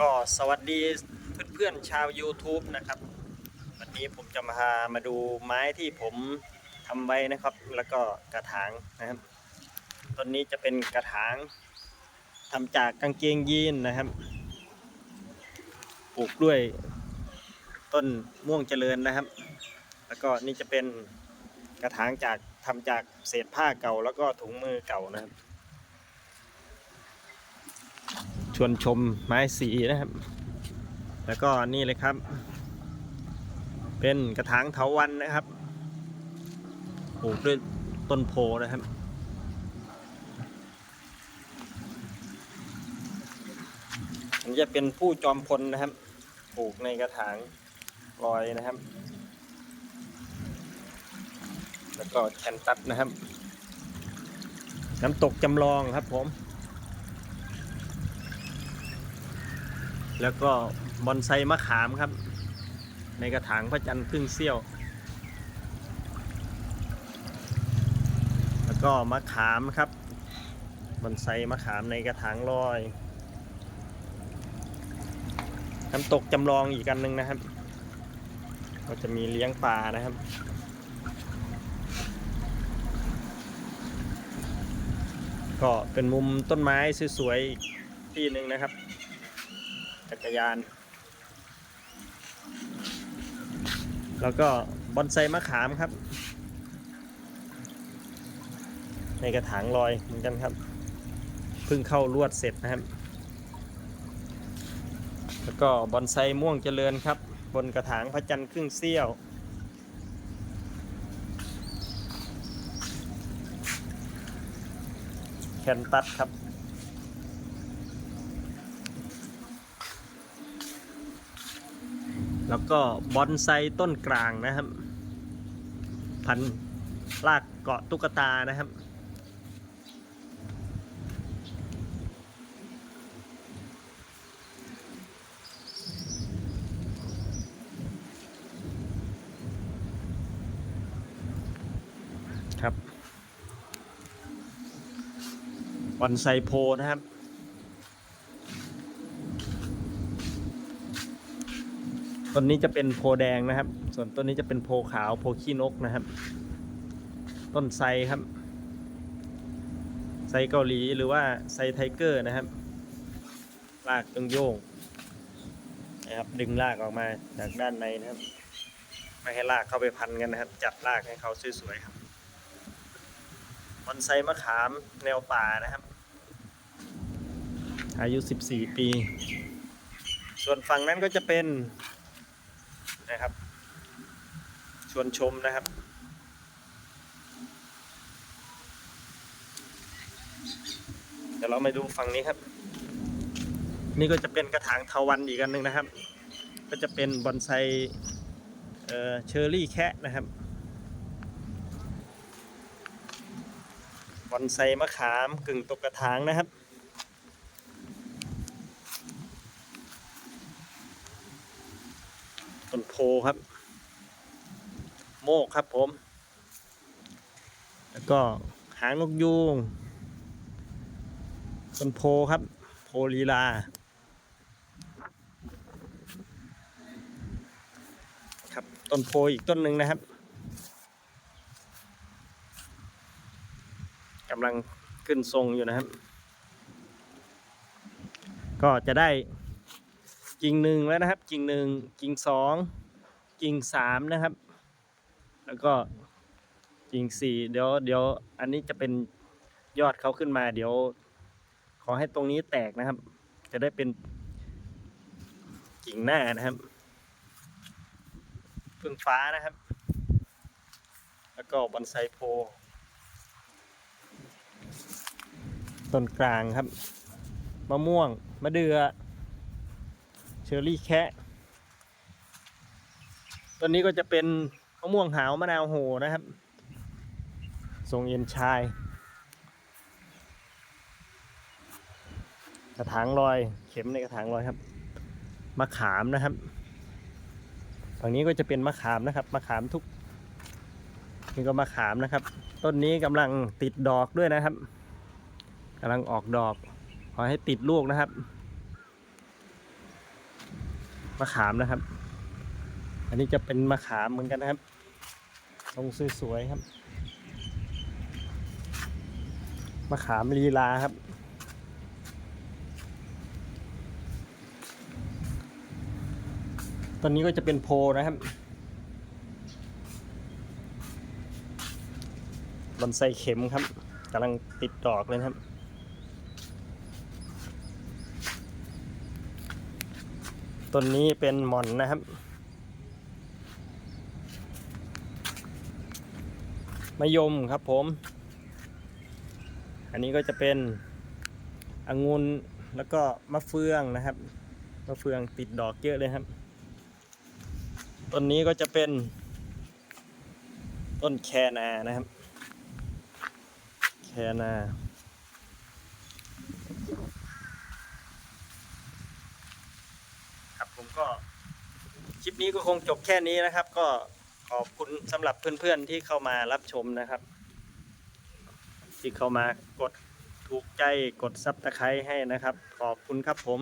ก็สวัสดีเพื่อนๆชาว YouTube นะครับ วันนี้ผมจะมามาดูไม้ที่ผมทำไว้นะครับ แล้วก็กระถางนะครับต้นนี้จะเป็นกระถางทำจากกางเกงยีนนะครับปลูกด้วยต้นม่วงเจริญนะครับ แล้วก็นี่จะเป็นกระถางจากทำจากเศษผ้าเก่า แล้วก็ถุงมือเก่านะครับ ชวนชมไม้สีนะครับ แล้วก็นี่เลยครับ เป็นกระถางเถาวันนะครับปลูกด้วยต้นโพนะครับอันจะเป็นผู้จอมพลนะครับปลูกในกระถางลอยนะครับ แล้วก็แคนตัสนะครับ น้ำตกจำลองครับผม แล้วก็บอนไซมะขามครับ ในกระถางพระจันทร์ครึ่งเสี้ยว แล้วก็มะขามครับบอนไซมะขามในกระถางลอยน้ำตกจำลองอีกกันหนึ่งนะครับ ก็จะมีเลี้ยงปลานะครับก็เป็นมุมต้นไม้สวยๆอีกที่หนึ่งนะครับ จักรยาน แล้วก็บอนไซมะขามครับ ในกระถางลอยเหมือนกันครับเพิ่งเข้าลวดเสร็จนะครับ แล้วก็บอนไซม่วงเจริญครับ บนกระถางพระจันทร์ครึ่งเสี้ยวแคนตัสครับ แล้วก็บอนไซต้นกลางนะครับ พันลากเกาะตุ๊กตานะครับ ครับบอนไซโพนะครับ ต้นนี้จะเป็นโพแดงนะครับ ส่วนต้นนี้จะเป็นโพขาวโพขี้นกนะครับ ต้นไทรครับไทรเกาหลีหรือว่าไทรไทเกอร์นะครับลากตรงโยงนะครับดึงลากออกมาจากด้านในนะครับ ไม่ให้ลากเข้าไปพันกันนะครับ จัดลากให้เขาสวยๆครับบอนไซมะขามแนวป่านะครับ อายุ 14 ปี ส่วนฝั่งนั้นก็จะเป็น นะครับ ชวนชมนะครับ เดี๋ยวเรามาดูฝั่งนี้ครับ นี่ก็จะเป็นกระถางเทาวันอีกอันหนึ่งนะครับ ก็จะเป็นบอนไซเเชอร์รี่แคะนะครับบอนไซมะขามกึ่งตกกระถางนะครับ ต้นโพครับ โมกครับผม แล้วก็หางนกยูงต้นโพครับ โพลีลา ครับต้นโพอีกต้นหนึ่งนะครับกำลังขึ้นทรงอยู่นะครับ ก็จะได้ กิ่งหนึ่งแล้วนะครับ กิ่งหนึ่งกิ่งสองกิ่งสามนะครับ แล้วก็กิ่งสี่เดี๋ยวเดี๋ยวอันนี้จะเป็นยอดเขาขึ้นมา เดี๋ยว ขอให้ตรงนี้แตกนะครับ จะได้เป็นกิ่งหน้านะครับพึ่งฟ้านะครับ แล้วก็บอนไซโพต้นกลางครับมะม่วงมะเดือ เชอร์รี่แคะต้นนี้ก็จะเป็นมะม่วงหาวมะนาวโหนะครับ ทรงเย็นชาย กระถางลอยเข็มในกระถางลอยครับ มะขามนะครับฝั่งนี้ก็จะเป็นมะขามนะครับ มะขามทุก นี่ก็มะขามนะครับ ต้นนี้กำลังติดดอกด้วยนะครับกำลังออกดอก ขอให้ติดลูกนะครับ มะขามนะครับ อันนี้จะเป็นมะขามเหมือนกันนะครับ ทรงสวยๆครับ มะขามลีลาครับ ตอนนี้ก็จะเป็นโพนะครับบอนไซเข็มครับกำลังติดดอกเลยครับ ต้นนี้เป็นหม่อนนะครับ มะยมครับผม อันนี้ก็จะเป็นองุ่นแล้วก็มะเฟืองนะครับ มะเฟืองติดดอกเยอะเลยครับ ต้นนี้ก็จะเป็น ต้นแคนานะครับ แคนา ครับผม ก็คลิปนี้ก็คงจบแค่นี้นะครับ ก็ขอบคุณสำหรับเพื่อนๆที่เข้ามารับชมนะครับ ที่เข้ามากดถูกใจกดซับตะไคร้ให้นะครับ ขอบคุณครับผม